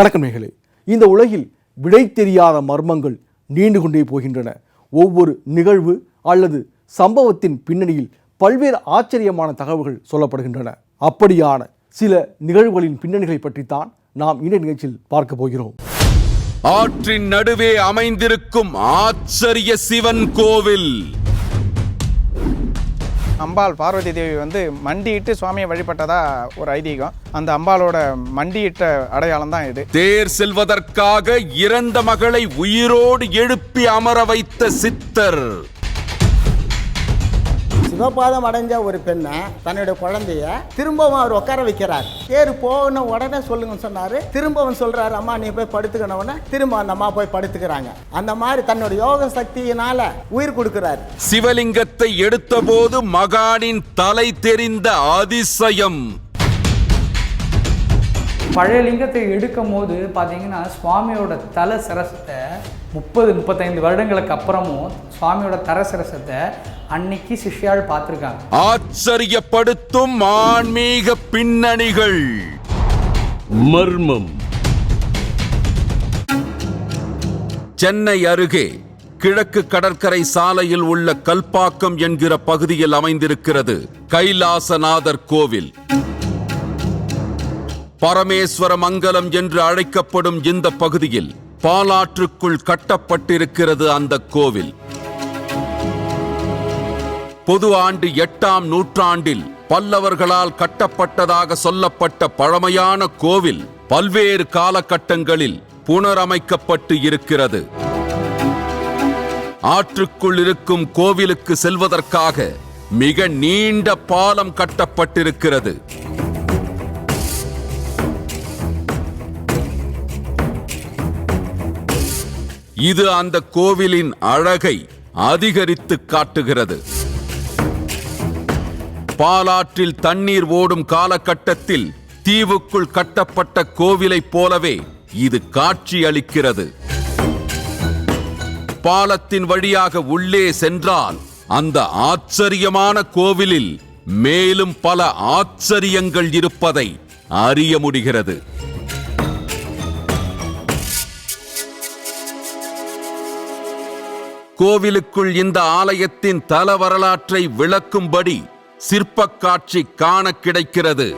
வணக்கம் இந்த உலகில் விடை தெரியாத மர்மங்கள் நீண்டு கொண்டே போகின்றன. ஒவ்வொரு நிகழ்வு அல்லது சம்பவத்தின் பின்னணியில் பல்வேறு ஆச்சரியமான தகவல்கள் சொல்லப்படுகின்றன. அப்படியான சில நிகழ்வுகளின் பின்னணிகளை பற்றித்தான் நாம் இந்த நிகழ்ச்சியில் பார்க்க போகிறோம். ஆற்றின் நடுவே அமைந்திருக்கும் ஆச்சரிய சிவன் கோவில். அம்பாள் பார்வதி தேவி வந்து மண்டியிட்டு சுவாமியை வழிபட்டதா ஒரு ஐதீகம். அந்த அம்பாளோட மண்டியிட்ட அடையாளம் தான் இது. தேர் செல்வதற்காக இறந்த மகளை உயிரோடு எழுப்பி அமர வைத்த சித்தர். சிவபாதம் அடைஞ்ச ஒரு பெண்ணை தன்னுடைய குழந்தைய திரும்பவும் அவர் உட்கார வைக்கிறார். தேர் போன உடனே சொல்லுங்கன்னு சொன்னாரு. திரும்பவும் சொல்றாரு அம்மா நீ போய் படுத்துக்கணும்னு திரும்ப அந்த அம்மா போய் படுத்துக்கிறாங்க. அந்த மாதிரி தன்னோட யோக சக்தியினால உயிர் கொடுக்கிறாரு. சிவலிங்கத்தை எடுத்தபோது மகானின் தலை தெரிந்த அதிசயம். பழைய லிங்கத்தை எடுக்கும் போது பார்த்தீங்கன்னா சுவாமியோட தல சிரசத்தை முப்பது முப்பத்தைந்து வருடங்களுக்கு அப்புறமும் சுவாமியோட தர சிரசத்தை அன்னைக்கு சிஷ்யாள் பார்த்துருக்காங்க. ஆச்சரியப்படுத்தும் ஆன்மீக பின்னணிகள். மர்மம். சென்னை அருகே கிழக்கு கடற்கரை சாலையில் உள்ள கல்பாக்கம் என்கிற பகுதியில் அமைந்திருக்கிறது கைலாசநாதர் கோவில். பரமேஸ்வர மங்கலம் என்று அழைக்கப்படும் இந்த பகுதியில் பாலாற்றுக்குள் கட்டப்பட்டிருக்கிறது அந்த கோவில். பொது ஆண்டு எட்டாம் நூற்றாண்டில் பல்லவர்களால் கட்டப்பட்டதாக சொல்லப்பட்ட பழமையான கோவில் பல்வேறு காலகட்டங்களில் புனரமைக்கப்பட்டு இருக்கிறது. ஆற்றுக்குள் இருக்கும் கோவிலுக்கு செல்வதற்காக மிக நீண்ட பாலம் கட்டப்பட்டிருக்கிறது. இது அந்த கோவிலின் அழகை அதிகரித்து காட்டுகிறது. பாலாற்றில் தண்ணீர் ஓடும் காலகட்டத்தில் தீவுக்குள் கட்டப்பட்ட கோவிலைப் போலவே இது காட்சி அளிக்கிறது. பாலத்தின் வழியாக உள்ளே சென்றால் அந்த ஆச்சரியமான கோவிலில் மேலும் பல ஆச்சரியங்கள் இருப்பதை அறிய முடிகிறது. கோவிலுக்குள் இந்த ஆலயத்தின் தல வரலாற்றை விளக்கும்படி சிற்பக் காட்சி காண கிடைக்கிறது.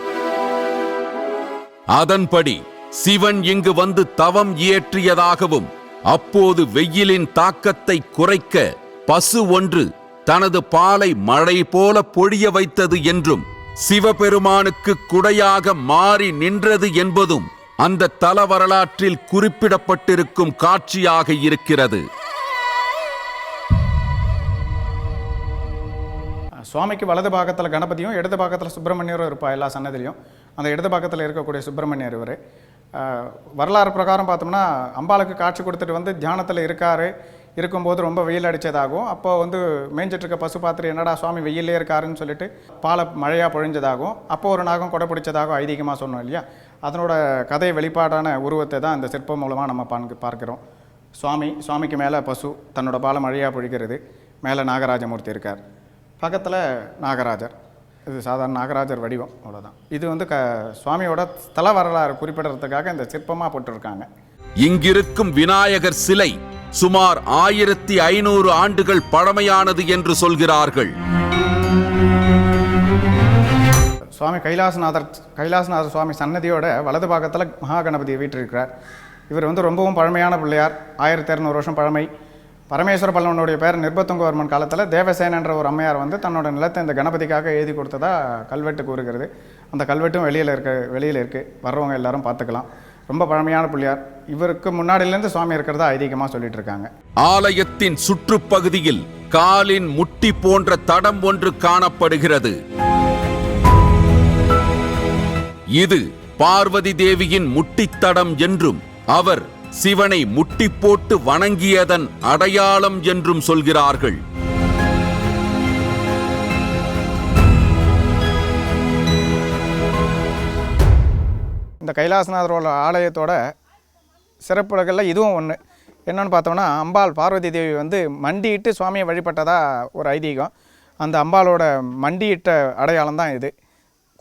அதன்படி சிவன் இங்கு வந்து தவம் இயற்றியதாகவும் அப்போது வெயிலின் தாக்கத்தை குறைக்க பசு ஒன்று தனது பாலை மழை போல பொழிய வைத்தது என்றும் சிவபெருமானுக்கு குடையாக மாறி நின்றது என்பதும் அந்த தல வரலாற்றில் குறிப்பிடப்பட்டிருக்கும் காட்சியாக இருக்கிறது. சுவாமிக்கு வலது பாகத்தில் கணபதியும் இடது பாகத்தில் சுப்பிரமணியரும் இருப்பா எல்லா சன்னதிலையும் அந்த இடது பாகத்தில் இருக்கக்கூடிய சுப்பிரமணியர் இவர். வரலாறு பிரகாரம் பார்த்தோம்னா அம்பாளுக்கு காட்சி கொடுத்துட்டு வந்து தியானத்தில் இருக்காரு. இருக்கும்போது ரொம்ப வெயில் அடித்ததாகவும் அப்போ வந்து மேய்ஞ்சிட்டு இருக்க பசு பாத்திரம் என்னடா சுவாமி வெயிலே இருக்காருன்னு சொல்லிட்டு பாலை மழையாக பொழிஞ்சதாகவும் அப்போ ஒரு நாகம் கொடை பிடிச்சதாகவும் ஐதீகமாக சொன்னோம் இல்லையா? அதனோட கதை வெளிப்பாடான உருவத்தை தான் இந்த சிற்பம் மூலமாக நம்ம பான்கு பார்க்கிறோம். சுவாமி சுவாமிக்கு மேலே பசு தன்னோட பாலை மழையாக பொழிக்கிறது மேலே நாகராஜமூர்த்தி இருக்கார். பக்கத்தில் நாகராஜர். இது சாதாரண நாகராஜர் வடிவம் அவ்வளோதான் இது வந்து க சுவாமியோட ஸ்தல வரலாறு குறிப்பிடுறதுக்காக இந்த சிற்பமாக போட்டிருக்காங்க. இங்கிருக்கும் விநாயகர் சிலை சுமார் ஆயிரத்தி ஐநூறு ஆண்டுகள் பழமையானது என்று சொல்கிறார்கள். சுவாமி கைலாசநாதர் கைலாசநாதர் சுவாமி சன்னதியோட வலது பாகத்தில் மகாகணபதி வீற்றிருக்கிறார். இவர் வந்து ரொம்பவும் பழமையான பிள்ளையார். ஆயிரத்தி இரநூறு வருஷம் பழமை. பரமேஸ்வர பல்லவனுடைய பேர் நிர்பத்துங்கவர்மன் காலத்தில் தேவசேனன்ற ஒரு அம்மையார் வந்து தன்னோட நிலத்தை இந்த கணபதிக்காக எழுதி கொடுத்ததா கல்வெட்டு கூறுகிறது. அந்த கல்வெட்டும் வெளியில் இருக்க வெளியில் இருக்குது வர்றவங்க எல்லாரும் பார்த்துக்கலாம். ரொம்ப பழமையான பிள்ளையார். இவருக்கு முன்னாடியிலேருந்து சுவாமி இருக்கிறதா ஐதீகமாக சொல்லிட்டு இருக்காங்க. ஆலயத்தின் சுற்றுப்பகுதியில் காலின் முட்டி போன்ற தடம் ஒன்று காணப்படுகிறது. இது பார்வதி தேவியின் முட்டித்தடம் என்றும் அவர் சிவனை முட்டி போட்டு வணங்கியதன் அடையாளம் என்றும் சொல்கிறார்கள். இந்த கைலாசநாதரோட ஆலயத்தோட சிறப்புகளில் இதுவும் ஒன்று என்னன்னு பார்த்தோம்னா அம்பாள் பார்வதி தேவி வந்து மண்டியிட்டு சுவாமியை வழிபட்டதா ஒரு ஐதீகம். அந்த அம்பாளோட மண்டியிட்ட அடையாளம் தான் இது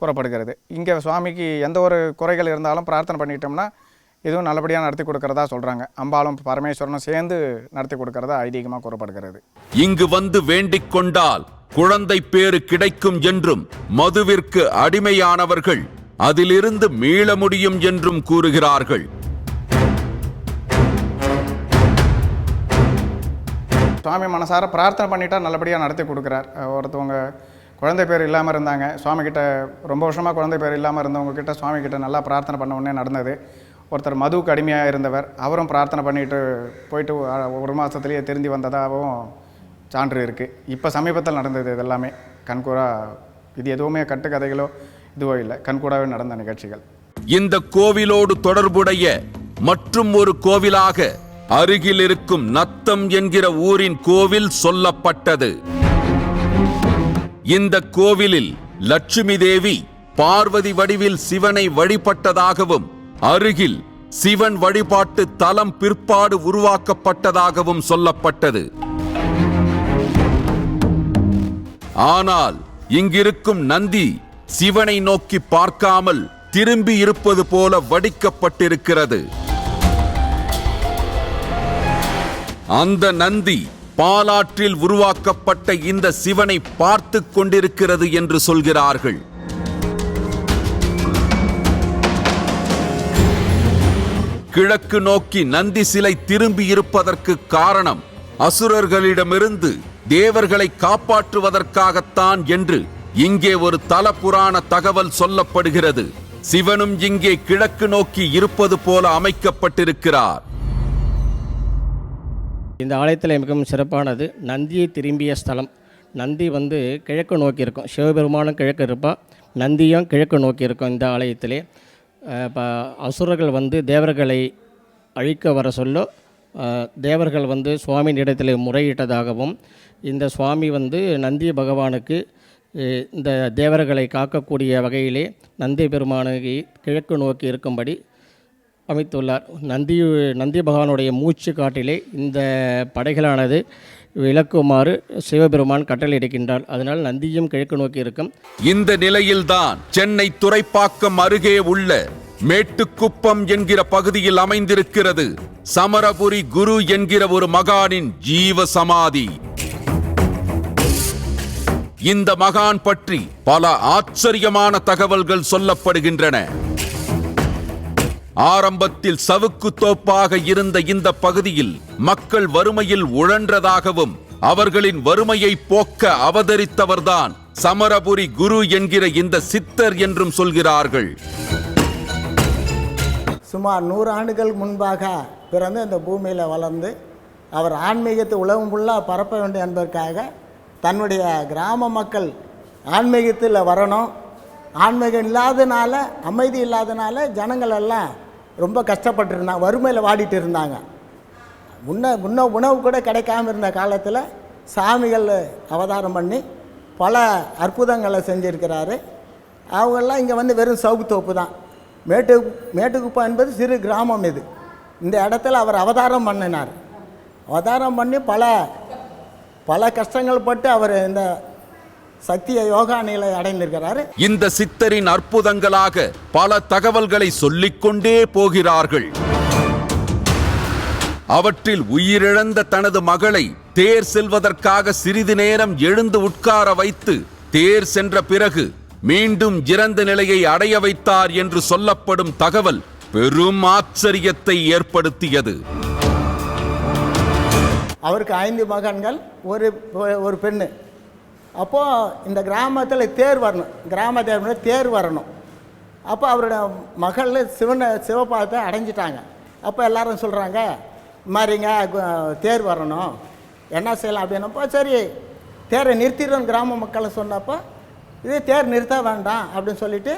கூறப்படுகிறது. இங்கே சுவாமிக்கு எந்த ஒரு குறைகள் இருந்தாலும் பிரார்த்தனை பண்ணிட்டோம்னா இதுவும் நல்லபடியாக நடத்தி கொடுக்கறதா சொல்கிறாங்க அம்பாலும் பரமேஸ்வரனும் சேர்ந்து நடத்தி கொடுக்கறதா ஐதீகமாக கூறப்படுகிறது. இங்கு வந்து வேண்டிக் கொண்டால் குழந்தை பேறு கிடைக்கும் என்றும் மதுவிற்கு அடிமையானவர்கள் அதிலிருந்து மீள முடியும் என்றும் கூறுகிறார்கள். சுவாமி மனசார பிரார்த்தனை பண்ணிட்டா நல்லபடியாக நடத்தி கொடுக்குறார். ஒருத்தவங்க குழந்தை பேர் இல்லாமல் இருந்தாங்க. சுவாமி கிட்ட ரொம்ப வருஷமாக குழந்தை பேர் இல்லாமல் இருந்தவங்க கிட்ட சுவாமி கிட்ட நல்லா பிரார்த்தனை பண்ண உடனே நடந்தது. ஒருத்தர் மதுவுக்கு அடிமையாக இருந்தவர் அவரும் பிரார்த்தனை பண்ணிட்டு போயிட்டு ஒரு மாதத்துலேயே திருந்தி வந்ததாகவும் சான்று இருக்குது இப்போ சமீபத்தில் நடந்தது இது எல்லாமே. கண்கூரா இது எதுவுமே கட்டுக்கதைகளோ இதுவோ இல்லை. கண்கூடாவே நடந்த நிகழ்ச்சிகள். இந்த கோவிலோடு தொடர்புடைய மற்றும் ஒரு கோவிலாக அருகில் இருக்கும் நத்தம் என்கிற ஊரின் கோவில் சொல்லப்பட்டது. இந்த கோவிலில் லட்சுமி தேவி பார்வதி வடிவில் சிவனை வழிபட்டதாகவும் அருகில் சிவன் வழிபாட்டு தலம் பிற்பாடு உருவாக்கப்பட்டதாகவும் சொல்லப்பட்டது. ஆனால் இங்கிருக்கும் நந்தி சிவனை நோக்கி பார்க்காமல் திரும்பி இருப்பது போல வடிக்கப்பட்டிருக்கிறது. அந்த நந்தி பாலாற்றில் உருவாக்கப்பட்ட இந்த சிவனை பார்த்து கொண்டிருக்கிறது என்று சொல்கிறார்கள். கிழக்கு நோக்கி நந்தி சிலை திரும்பி இருப்பதற்கு காரணம் அசுரர்களிடமிருந்து தேவர்களை காப்பாற்றுவதற்காகத்தான் என்று இங்கே ஒரு தல புராண தகவல் சொல்லப்படுகிறது. சிவனும் இங்கே கிழக்கு நோக்கி இருப்பது போல அமைக்கப்பட்டிருக்கிறார். இந்த ஆலயத்தில் மிகவும் சிறப்பானது நந்தியை திரும்பிய ஸ்தலம். நந்தி வந்து கிழக்கு நோக்கி இருக்கும். சிவபெருமானும் கிழக்கு இருப்பா. நந்தியும் கிழக்கு நோக்கி இருக்கும் இந்த ஆலயத்திலே. இப்போ அசுரர்கள் வந்து தேவர்களை அழிக்க வர சொல்ல தேவர்கள் வந்து சுவாமியின் இடத்தில் முறையிட்டதாகவும் இந்த சுவாமி வந்து நந்தி பகவானுக்கு இந்த தேவர்களை காக்கக்கூடிய வகையிலே நந்தி பெருமானுக்கு கிழக்கு நோக்கி இருக்கும்படி அமைத்துள்ளார். நந்தி நந்தி பகவானுடைய மூச்சு காட்டிலே இந்த படைகளானது விளக்குமாறு சிவபெருமான் கட்டளையிடுகின்றார் அதனால் நந்தியும் கிழக்கு நோக்கி இருக்கும். இந்த நிலையில்தான் சென்னை துறைப்பாக்கம் அருகே உள்ள மேட்டுக்குப்பம் என்கிற பகுதியில் அமைந்திருக்கிறது சமரபுரி குரு என்கிற ஒரு மகானின் ஜீவ சமாதி. இந்த மகான் பற்றி பல ஆச்சரியமான தகவல்கள் சொல்லப்படுகின்றன. ஆரம்பத்தில் சவுக்கு தோப்பாக இருந்த இந்த பகுதியில் மக்கள் வறுமையில் உழன்றதாகவும் அவர்களின் வறுமையை போக்க அவதரித்தவர்தான் சமரபுரி குரு என்கிற இந்த சித்தர் என்றும் சொல்கிறார்கள். சுமார் நூறு ஆண்டுகள் முன்பாக பிறந்து இந்த பூமியில் வளர்ந்து அவர் ஆன்மீகத்தை உலகம் ஃபுல்லாக பரப்ப வேண்டும் என்பதற்காக தன்னுடைய கிராம மக்கள் ஆன்மீகத்தில் வரணும். ஆன்மீகம் இல்லாதனால அமைதி இல்லாதனால ஜனங்கள் எல்லாம் ரொம்ப கஷ்டப்பட்டுருந்தான் வறுமையில் வாடிட்டு இருந்தாங்க. முன்ன முன்ன உணவு கூட கிடைக்காம இருந்த காலத்தில் சாமிகள் அவதாரம் பண்ணி பல அற்புதங்களை செஞ்சுருக்கிறாரு. அவங்கெல்லாம் இங்கே வந்து வெறும் சவுக்கு தோப்பு தான். மேட்டு மேட்டுக்குப்பம் என்பது சிறு கிராமம் இது. இந்த இடத்துல அவர் அவதாரம் பண்ணினார். அவதாரம் பண்ணி பல பல கஷ்டங்கள் பட்டு அவர் இந்த சத்திய யோகா நிலை அடைந்திருக்கிறாரு. இந்த சித்தரின் அற்புதங்களாக பல தகவல்களை சொல்லிக்கொண்டே போகிறார்கள். அவற்றில் உயிரிழந்த தனது மகளை தேர் செல்வதற்காக சிறிது நேரம் எழுந்து உட்கார வைத்து தேர் சென்ற பிறகு மீண்டும் இறந்த நிலையை அடைய வைத்தார் என்று சொல்லப்படும் தகவல் பெரும் ஆச்சரியத்தை ஏற்படுத்தியது. அவருக்கு ஐந்து மகன்கள் ஒரு ஒரு பெண்ணு. அப்போது இந்த கிராமத்தில் தேர் வரணும். கிராம தேவன தேர் வரணும். அப்போ அவரோட மகள் சிவனை சிவபாதத்தை அடைஞ்சிட்டாங்க. அப்போ எல்லாரும் சொல்கிறாங்க மாதிரிங்க கு- தேர் வரணும். என்ன செய்யலாம்? அப்படின்னப்போ சரி தேரை நிறுத்திடுறோம் கிராம மக்களை சொன்னப்போ இது தேர் நிறுத்த வேண்டாம் அப்படின்னு சொல்லிட்டு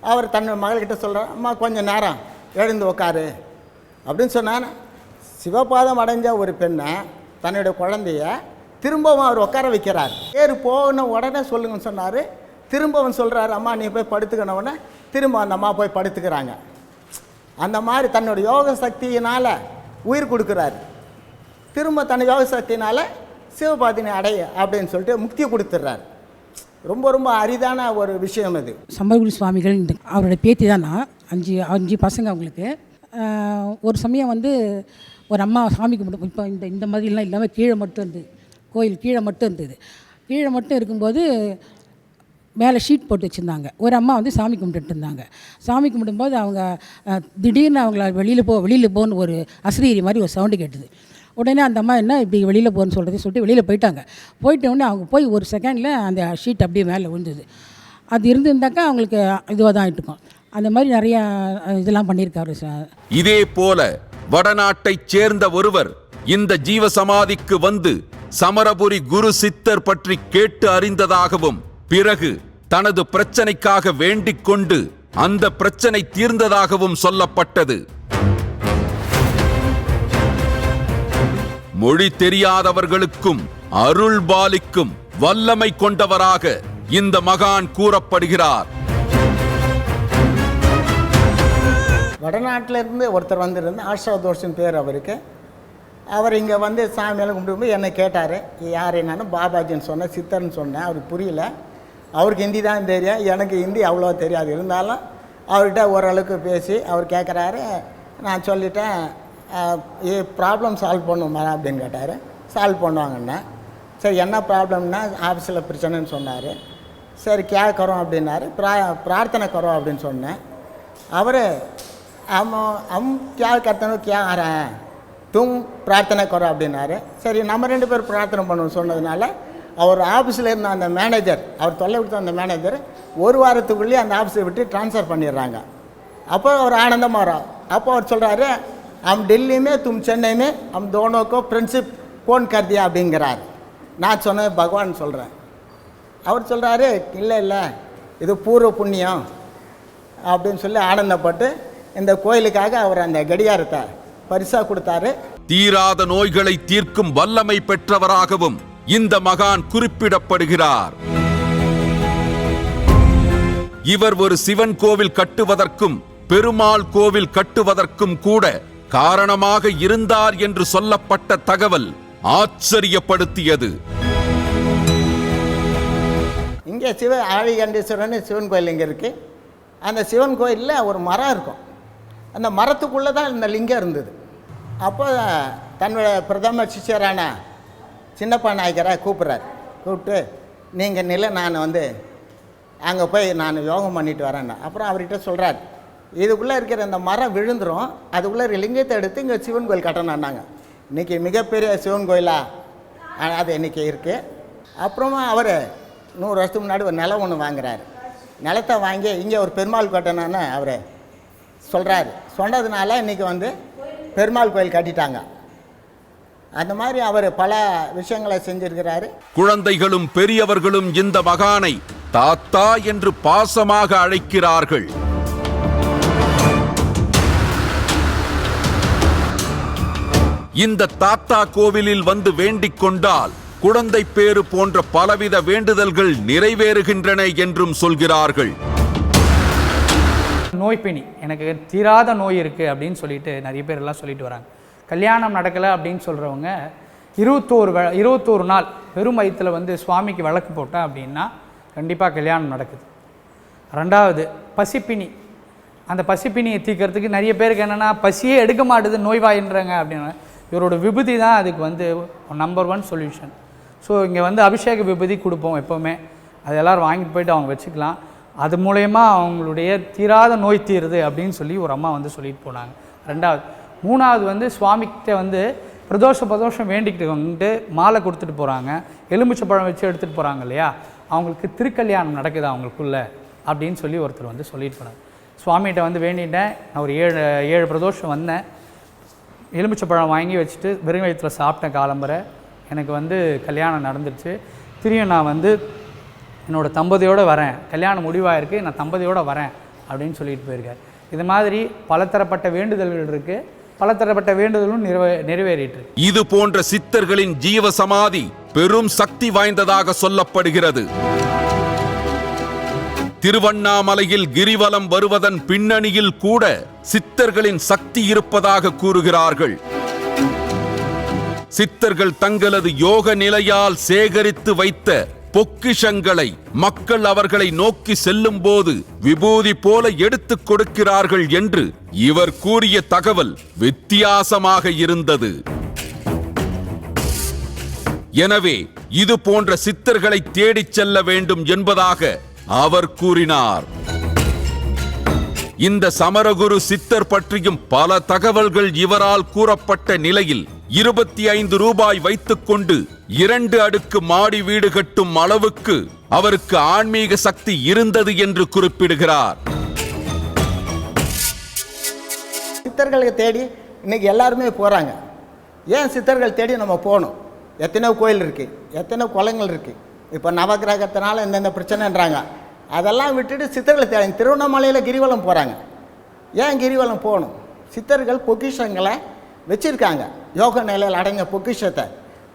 அவர் தன் மகள்கிட்ட சொல்கிறார் அம்மா கொஞ்சம் நேரம் எழுந்து உக்காரு அப்படின்னு சொன்னார். சிவபாதம் அடைஞ்ச ஒரு பெண்ணை தன்னுடைய குழந்தைய திரும்பவும் அவர் உட்கார வைக்கிறார். ஏறு போன உடனே சொல்லுங்கன்னு சொன்னார். திரும்பவும் சொல்கிறாரு அம்மா நீ போய் படுத்துக்கணவுடனே திரும்ப அந்த அம்மா போய் படுத்துக்கிறாங்க. அந்த மாதிரி தன்னோட யோக சக்தியினால் உயிர் கொடுக்குறாரு. திரும்ப தன் யோக சக்தியினால் சிவபாதினை அடைய அப்படின்னு சொல்லிட்டு முக்தி கொடுத்துட்றாரு ரொம்ப ரொம்ப அரிதான ஒரு விஷயம் அது சம்பல்குடி சுவாமிகள் இந்த அவரோட பேத்தி தான்? நான் அஞ்சு அஞ்சு பசங்க அவங்களுக்கு. ஒரு சமயம் வந்து ஒரு அம்மா சாமி கும்பிடும் இப்போ இந்த இந்த மாதிரிலாம் இல்லாமல் கீழே மட்டும் இருந்து கோயில் கீழே மட்டும் இருந்தது. கீழே மட்டும் இருக்கும்போது மேலே ஷீட் போட்டு வச்சுருந்தாங்க. ஒரு அம்மா வந்து சாமி கும்பிட்டுட்டு இருந்தாங்க. சாமி கும்பிடும்போது அவங்க திடீர்னு அவங்கள வெளியில் போ வெளியில் போன்னு ஒரு அசிரீரி மாதிரி ஒரு சவுண்டு கேட்டுது. உடனே அந்த அம்மா என்ன இப்படி வெளியில் போகணும்னு சொல்கிறது சொல்லிட்டு வெளியில் போயிட்டாங்க. போயிட்ட உடனே அவங்க போய் ஒரு செகண்டில் அந்த ஷீட் அப்படியே மேலே விழுந்தது. அது இருந்திருந்தாக்கா அவங்களுக்கு இதுவாக தான் இருக்கும். அந்த மாதிரி நிறையா இதெல்லாம் பண்ணியிருக்காரு சார். இதே போல வடநாட்டைச் சேர்ந்த ஒருவர் இந்த ஜீவசமாதிக்கு வந்து சமரபுரி குரு சித்தர் பற்றி கேட்டு அறிந்ததாகவும் பிறகு தனது பிரச்சனைக்காக வேண்டிக் கொண்டு அந்த பிரச்சனை தீர்ந்ததாகவும் சொல்லப்பட்டது. மொழி தெரியாதவர்களுக்கும் அருள் பாலிக்கும் வல்லமை கொண்டவராக இந்த மகான் கூறப்படுகிறார். வடநாட்டிலிருந்து ஒருத்தர் வந்திருந்து ஆஷா தோஷன் பேர் அவருக்கு. அவர் இங்கே வந்து சாமியெல்லாம் கும்பிட்டு என்னை கேட்டார் யார் என்னன்னு பாபாஜின்னு சொன்னேன் சித்தர்னு சொன்னேன் அவருக்கு புரியல அவருக்கு ஹிந்தி தான் தெரியும் எனக்கு ஹிந்தி அவ்வளோ தெரியாது இருந்தாலும் அவர்கிட்ட ஓரளவுக்கு பேசி அவர் கேட்குறாரு நான் சொல்லிட்டேன் ஏ ப்ராப்ளம் சால்வ் பண்ணுமா அப்படின்னு கேட்டார் சால்வ் பண்ணுவாங்கண்ணே சரி என்ன ப்ராப்ளம்னா ஆஃபீஸில் பிரச்சனைன்னு சொன்னார் சரி கே கரோம் அப்படின்னாரு பிரா பிரார்த்தனை கரோம் அப்படின்னு சொன்னேன் அவர் हम हम क्या करते हैं क्या आ रहा है தும் பிரார்த்தனை குறை அப்படின்னாரு. சரி நம்ம ரெண்டு பேர் பிரார்த்தனை பண்ணுவோம் சொன்னதுனால அவர் ஆஃபீஸில் இருந்த அந்த மேனேஜர் அவர் தொல்லை கொடுத்த அந்த மேனேஜர் ஒரு வாரத்துக்குள்ளேயே அந்த ஆஃபீஸை விட்டு ட்ரான்ஸ்ஃபர் பண்ணிடுறாங்க. அப்போ அவர் ஆனந்தமாக வரும் அப்போ அவர் சொல்கிறாரு அவன் டெல்லியுமே தும் சென்னையுமே அவன் தோனோக்கோ ஃப்ரெண்ட்ஷிப் கோன் கருதியா? அப்படிங்கிறார். நான் சொன்னேன் பகவான் சொல்கிறேன் அவர் சொல்கிறாரு இல்லை இல்லை இது பூர்வ புண்ணியம். அப்படின்னு சொல்லி ஆனந்தப்பட்டு இந்த கோயிலுக்காக அவர் அந்த கடிகாரத்தை பரிசாக கொடுத்தாரு. தீராத நோய்களை தீர்க்கும் வல்லமை பெற்றவராகவும் இந்த மகான் குறிப்பிடப்படுகிறார். இவர் ஒரு சிவன் கோவில் கட்டுவதற்கும் பெருமாள் கோவில் கட்டுவதற்கும் கூட காரணமாக இருந்தார் என்று சொல்லப்பட்ட தகவல் ஆச்சரியப்படுத்தியது. இங்கே சிவ ஆழிகண்டீஸ்வரன் சிவன் கோயில் இங்கே இருக்குது அந்த சிவன் கோயிலில் ஒரு மரம் இருக்கும். அந்த மரத்துக்குள்ளே தான் இந்த லிங்கம் இருந்தது. அப்போ தன்னோட பிரதம சிஷியரான சின்னப்பா நாயக்கரை கூப்பிட்றாரு. கூப்பிட்டு நீங்கள் நில நான் வந்து அங்கே போய் நான் யோகம் பண்ணிட்டு வரேன்னு. அப்புறம் அவர்கிட்ட சொல்கிறார் இதுக்குள்ளே இருக்கிற இந்த மரம் விழுந்துரும். அதுக்குள்ளே லிங்கத்தை எடுத்து இங்கே சிவன் கோயில் கட்டணும்னாங்க இன்றைக்கி மிகப்பெரிய சிவன் கோயிலாக அது இன்றைக்கி இருக்குது அப்புறமா அவர் நூறு வருஷத்துக்கு முன்னாடி ஒரு நிலம் ஒன்று வாங்குறாரு. நிலத்தை வாங்கி இங்கே ஒரு பெருமாள் கட்டணும்னு அவர் சொல்கிறாரு சொன்னதுனால இன்றைக்கி வந்து பெருமாள் கோயில் கட்டிட்டாங்க. அந்த மாதிரி அவர் பல விஷயங்களை செஞ்சிருக்கிறாரு. குழந்தைகளும் பெரியவர்களும் இந்த மகானை தாத்தா என்று பாசமாக அழைக்கிறார்கள். இந்த தாத்தா கோவிலில் வந்து வேண்டிக் கொண்டால் குழந்தை பேறு போன்ற பலவித வேண்டுதல்கள் நிறைவேறுகின்றன என்றும் சொல்கிறார்கள். நோய்பிணி எனக்கு தீராத நோய் இருக்குது அப்படின்னு சொல்லிட்டு நிறைய பேர் எல்லாம் சொல்லிட்டு வராங்க. கல்யாணம் நடக்கலை அப்படின்னு சொல்கிறவங்க இருபத்தோரு வ இருபத்தோரு நாள் வெறும் வயிற்றில் வந்து சுவாமிக்கு விளக்கு போட்டேன் அப்படின்னா கண்டிப்பாக கல்யாணம் நடக்குது. ரெண்டாவது பசிப்பிணி. அந்த பசிப்பிணியை தீக்கிறதுக்கு நிறைய பேருக்கு என்னென்னா பசியே எடுக்க மாட்டுது நோய்வாயின்றாங்க அப்படின்னு. இவரோட விபூதி தான் அதுக்கு வந்து நம்பர் ஒன் சொல்யூஷன் ஸோ இங்கே வந்து அபிஷேக விபூதி கொடுப்போம் எப்போவுமே. அது எல்லோரும் வாங்கிட்டு போயிட்டு அவங்க வச்சுக்கலாம். அது மூலயமா அவங்களுடைய தீராத நோய் தீருது அப்படின்னு சொல்லி ஒரு அம்மா வந்து சொல்லிட்டு போனாங்க. ரெண்டாவது மூணாவது வந்து சுவாமிகிட்ட வந்து பிரதோஷ பிரதோஷம் வேண்டிக்கிட்டு வந்துட்டு மாலை கொடுத்துட்டு போகிறாங்க எலுமிச்சை பழம் வச்சு எடுத்துகிட்டு போகிறாங்க இல்லையா? அவங்களுக்கு திருக்கல்யாணம் நடக்குது அவங்களுக்குள்ள அப்படின்னு சொல்லி ஒருத்தர் வந்து சொல்லிட்டு போனார். சுவாமிகிட்ட வந்து வேண்டிட்டேன். நான் ஒரு ஏழு ஏழு பிரதோஷம் வந்தேன். எலுமிச்சை பழம் வாங்கி வச்சுட்டு வெறும் வயிற்றுல சாப்பிட்டேன் காலம்பரை எனக்கு வந்து கல்யாணம் நடந்துருச்சு. திரும்ப நான் வந்து என்னோடய தம்பதியோடு வரேன். கல்யாணம் முடிவாயிருக்கு நான் தம்பதியோடு வரேன் அப்படின்னு சொல்லிட்டு போயிருக்கார். இது மாதிரி பலதரப்பட்ட வேண்டுதல்கள் இருக்குது பலதரப்பட்ட வேண்டுதலும் நிறைவே நிறைவேறிட்டு இது போன்ற சித்தர்களின் ஜீவ சமாதி பெரும் சக்தி வாய்ந்ததாக சொல்லப்படுகிறது. திருவண்ணாமலையில் கிரிவலம் வருவதன் பின்னணியில் கூட சித்தர்களின் சக்தி இருப்பதாக கூறுகிறார்கள். சித்தர்கள் தங்களது யோக நிலையால் சேகரித்து வைத்த பொக்கிஷங்களை மக்கள் அவர்களை நோக்கி செல்லும் போது விபூதி போல எடுத்துக் கொடுக்கிறார்கள் என்று இவர் கூறிய தகவல் வித்தியாசமாக இருந்தது. எனவே இது போன்ற சித்தர்களை தேடிச் செல்ல வேண்டும் என்பதாக அவர் கூறினார். இந்த சமரகுரு சித்தர் பற்றியும் பல தகவல்கள் இவரால் கூறப்பட்ட நிலையில் இருபத்தி ஐந்து ரூபாய் வைத்துக்கொண்டு இரண்டு அடுக்கு மாடி வீடு கட்டும் அளவுக்கு அவருக்கு ஆன்மீக சக்தி இருந்தது என்று குறிப்பிடுகிறார். சித்தர்களை தேடி இன்னைக்கு எல்லாருமே போகிறாங்க ஏன் சித்தர்கள் தேடி நம்ம போகணும்? எத்தனையோ கோயில் இருக்குது எத்தனையோ குளங்கள் இருக்குது இப்போ நவகிரகத்தினால இந்தந்த பிரச்சனைன்றாங்க. அதெல்லாம் விட்டுட்டு சித்தர்களை தேடி திருவண்ணாமலையில் கிரிவலம் போகிறாங்க ஏன் கிரிவலம் போகணும்? சித்தர்கள் பொக்கிஷங்களை வச்சுருக்காங்க. யோக நிலையில் அடங்கிய பொக்கிஷத்தை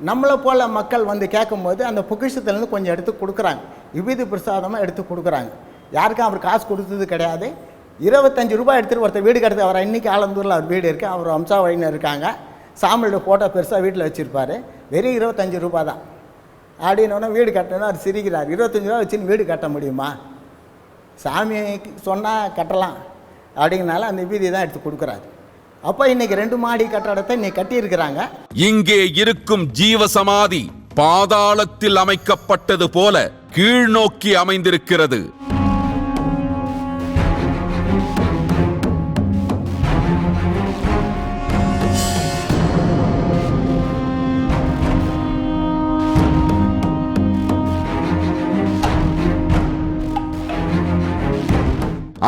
நம்மளை போல் மக்கள் வந்து கேட்கும்போது அந்த பொக்கிஷத்துலேருந்து கொஞ்சம் எடுத்து கொடுக்குறாங்க. விபூதி பிரசாதமாக எடுத்து கொடுக்குறாங்க. யாருக்கும் அவர் காசு கொடுத்தது கிடையாது. இருபத்தஞ்சு ரூபாய் எடுத்துகிட்டு ஒருத்தர் வீடு கட்டுறது அவர் இன்றைக்கி ஆலந்தூரில் அவர் வீடு இருக்குது அவர் அம்சா வம்சாவழின்னு இருக்காங்க. சாமியோட ஃபோட்டோ பெருசாக வீட்டில் வச்சுருப்பார். வெறும் இருபத்தஞ்சு ரூபா தான். அப்படின்னோடனே வீடு கட்டணும் அவர் சிரிக்கிறார். இருபத்தஞ்சு ரூபா வச்சுன்னு வீடு கட்ட முடியுமா? சாமிக்கு சொன்னால் கட்டலாம். அப்படிங்கனால அந்த வீதி தான் எடுத்து கொடுக்குறாரு. அப்போ இன்னைக்கு ரெண்டு மாடி கட்டடத்தை இன்னைக்கு கட்டியிருக்கிறாங்க. இங்கே இருக்கும் ஜீவ சமாதி பாதாளத்தில் அமைக்கப்பட்டது போல கீழ்நோக்கி அமைந்திருக்கிறது.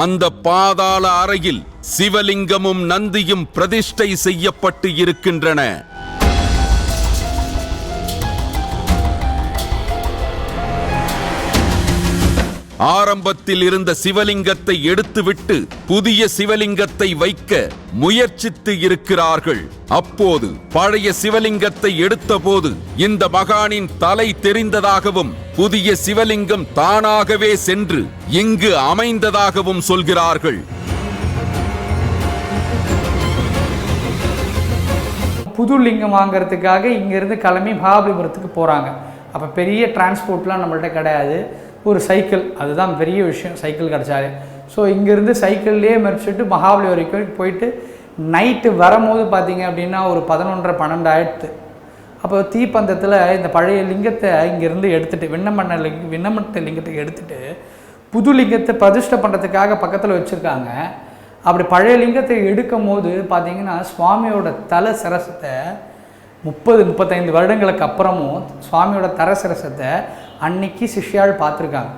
அந்த பாதாள அறையில் சிவலிங்கமும் நந்தியும் பிரதிஷ்டை செய்யப்பட்டு இருக்கின்றன. ஆரம்பத்தில் இருந்த சிவலிங்கத்தை எடுத்துவிட்டு புதிய சிவலிங்கத்தை வைக்க முயற்சித்து இருக்கிறார்கள். அப்போது பழைய சிவலிங்கத்தை எடுத்தபோது இந்த மகானின் தலை தெரிந்ததாகவும் புதிய சிவலிங்கம் தானாகவே சென்று இங்கு அமைந்ததாகவும் சொல்கிறார்கள். புது லிங்கம் வாங்குறதுக்காக இங்கேருந்து கிளம்பி மகாபலிபுரத்துக்கு போகிறாங்க அப்போ பெரிய டிரான்ஸ்போர்ட்லாம் நம்மள்ட்ட கிடையாது. ஒரு சைக்கிள் அதுதான் பெரிய விஷயம் சைக்கிள் கிடச்சாலே. ஸோ இங்கேருந்து சைக்கிள்லேயே மறிச்சிட்டு மகாபலி வரைக்கும் போயிட்டு நைட்டு வரும்போது பார்த்தீங்க அப்படின்னா ஒரு பதினொன்றரை பன்னெண்டு ஆயிடுத்து. அப்போ தீப்பந்தத்தில் இந்த பழைய லிங்கத்தை இங்கேருந்து எடுத்துட்டு விண்ணமண்ண லிங்க விண்ணமட்ட லிங்கத்தை எடுத்துட்டு புது லிங்கத்தை பிரதிஷ்டை பண்ணுறதுக்காக பக்கத்தில் வச்சுருக்காங்க. அப்படி பழைய லிங்கத்தை எடுக்கும் போது பார்த்தீங்கன்னா சுவாமியோட தலை சிரசத்தை முப்பது முப்பத்தைந்து வருடங்களுக்கு அப்புறமும் சுவாமியோட தர சிரசத்தை அன்னைக்கு சிஷ்யாள் பார்த்துருக்காங்க.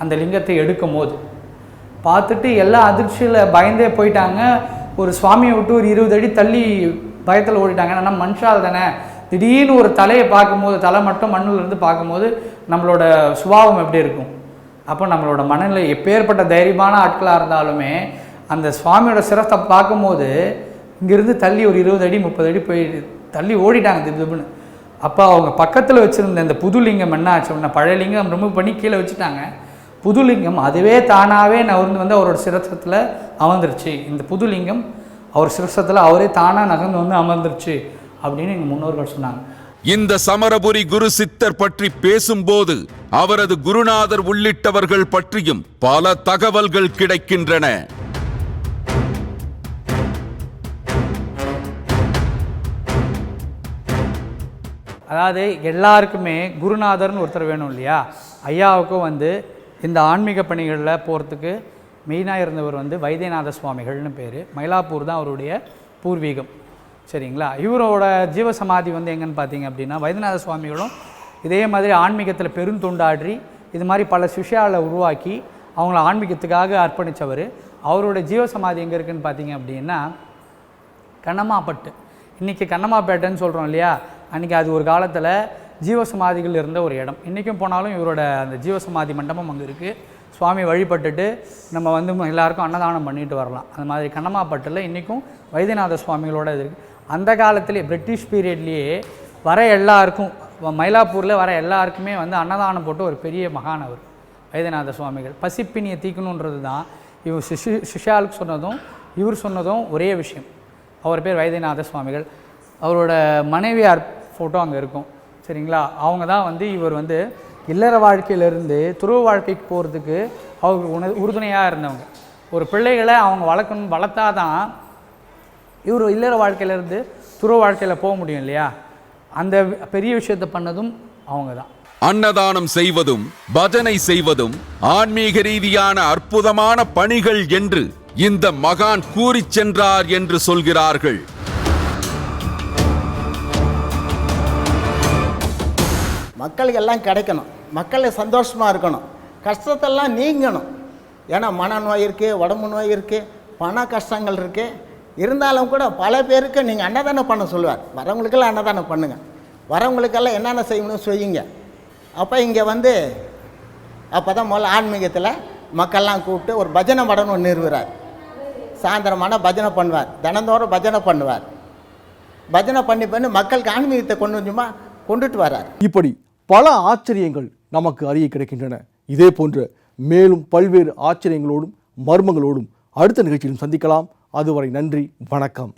அந்த லிங்கத்தை எடுக்கும் போது பார்த்துட்டு எல்லா அதிர்ச்சியில் பயந்தே போயிட்டாங்க. ஒரு சுவாமியை விட்டு ஒரு இருபது அடி தள்ளி பயத்தில் ஓடிட்டாங்க. ஏன்னா மனுஷால் தானே. திடீர்னு ஒரு தலையை பார்க்கும்போது தலை மட்டும் மண்ணிலிருந்து பார்க்கும்போது நம்மளோட சுபாவம் எப்படி இருக்கும்? அப்போ நம்மளோட மனநிலை எப்பேற்பட்ட தைரியமான ஆட்களாக இருந்தாலுமே அந்த சுவாமியோட சிரத்தை பார்க்கும்போது இங்கேருந்து தள்ளி ஒரு இருபது அடி முப்பது அடி போய் தள்ளி ஓடிட்டாங்க திடுதுன்னு அப்போ அவங்க பக்கத்தில் வச்சுருந்த இந்த புது லிங்கம் என்ன ஆச்சு உடனே பழைய லிங்கம் ரிமூவ் பண்ணி கீழே வச்சுட்டாங்க. புது லிங்கம் அதுவே தானாகவே நகர்ந்து வந்து அவரோட சிரசத்தில் அமர்ந்துருச்சு. இந்த புது லிங்கம் அவர் சிரசத்தில் அவரே தானாக நகர்ந்து வந்து அமர்ந்துருச்சு அப்படின்னு எங்கள் முன்னோர்கள் சொன்னாங்க. இந்த சமரபுரி குரு சித்தர் பற்றி பேசும்போது அவரது குருநாதர் உள்ளிட்டவர்கள் பற்றியும் பல தகவல்கள் கிடைக்கின்றன. அதாவது எல்லாருக்குமே குருநாதர்னு ஒருத்தர் வேணும் இல்லையா? ஐயாவுக்கும் வந்து இந்த ஆன்மீக பணிகளில் போகிறதுக்கு மெயினாக இருந்தவர் வந்து வைத்தியநாத சுவாமிகள்னு பேர். மயிலாப்பூர் தான் அவருடைய பூர்வீகம். சரிங்களா? இவரோட ஜீவசமாதி வந்து எங்கன்னு பார்த்தீங்க அப்படின்னா வைத்தியநாத சுவாமிகளும் இதே மாதிரி ஆன்மீகத்தில் பெருந்தொண்டாற்றி இது மாதிரி பல சிஷியாவில் உருவாக்கி அவங்கள ஆன்மீகத்துக்காக அர்ப்பணித்தவர் அவரோட ஜீவசமாதி எங்கே இருக்குன்னு பார்த்தீங்க அப்படின்னா கண்ணம்மாப்பட்டு. இன்றைக்கி கண்ணம்மாப்பேட்டைன்னு சொல்கிறோம் இல்லையா? அன்றைக்கி அது ஒரு காலத்தில் ஜீவசமாதிகள் இருந்த ஒரு இடம். இன்றைக்கும் போனாலும் இவரோட அந்த ஜீவசமாதி மண்டபம் அங்கே இருக்குது சுவாமி வழிபட்டுட்டு நம்ம வந்து எல்லாருக்கும் அன்னதானம் பண்ணிட்டு வரலாம். அந்த மாதிரி கண்ணமாப்பட்டில் இன்றைக்கும் வைத்தியநாத சுவாமிகளோட இது இருக்குது அந்த காலத்திலே பிரிட்டிஷ் பீரியட்லேயே வர எல்லாருக்கும் மயிலாப்பூரில் வர எல்லாருக்குமே வந்து அன்னதானம் போட்டு ஒரு பெரிய மகான் அவர் வைத்தியநாத சுவாமிகள். பசிப்பினியை தீக்கணுன்றது தான் இவர் சிஷு சிஷாலுக்கு சொன்னதும் இவர் சொன்னதும் ஒரே விஷயம். அவர் பேர் வைத்தியநாத சுவாமிகள். அவரோட மனைவியார் ஃபோட்டோ அங்கே இருக்கும். சரிங்களா? அவங்க தான் வந்து இவர் வந்து இல்லற வாழ்க்கையிலிருந்து துருவ வாழ்க்கைக்கு போகிறதுக்கு அவங்க உண உறுதுணையாக இருந்தவங்க. ஒரு பிள்ளைகளை அவங்க வளர்க்கணும் வளர்த்தாதான் இவர் இல்லற வாழ்க்கையிலேருந்து துருவ வாழ்க்கையில் போக முடியும் இல்லையா? அந்த பெரிய விஷயத்தை பண்ணதும் அவங்க தான். அன்னதானம் செய்வதும் பஜனை செய்வதும் ஆன்மீக ரீதியான அற்புதமான பணிகள் என்று இந்த மகான் கூறிச் சென்றார் என்று சொல்கிறார்கள். மக்களுக்கு எல்லாம் கிடைக்கணும். மக்கள் சந்தோஷமாக இருக்கணும். கஷ்டத்தெல்லாம் நீங்கணும். ஏன்னா மனநோய் இருக்குது உடம்பு நோய் இருக்குது பண கஷ்டங்கள் இருக்குது இருந்தாலும் கூட பல பேருக்கு நீங்கள் அன்னதானம் பண்ண சொல்லுவார். வரவங்களுக்கெல்லாம் அன்னதானம் பண்ணுங்கள் வரவங்களுக்கெல்லாம் என்னென்ன செய்யணும் செய்யுங்க அப்போ இங்கே வந்து அப்போ தான் முதல்ல ஆன்மீகத்தில் மக்கள்லாம் கூப்பிட்டு ஒரு பஜனை மடம்னு ஒன்று நிறுவுறார். சாயந்தரமான பஜனை பண்ணுவார். தினந்தோறும் பஜனை பண்ணுவார். பஜனை பண்ணி பண்ணி மக்களுக்கு ஆன்மீகத்தை கொண்டு கொஞ்சமாக கொண்டுட்டு வர்றார். இப்படி பல ஆச்சரியங்கள் நமக்கு அறிய கிடைக்கின்றன. இதே போன்ற மேலும் பல்வேறு ஆச்சரியங்களோடும் மர்மங்களோடும் அடுத்த நிகழ்ச்சியிலும் சந்திக்கலாம். அதுவரை நன்றி வணக்கம்.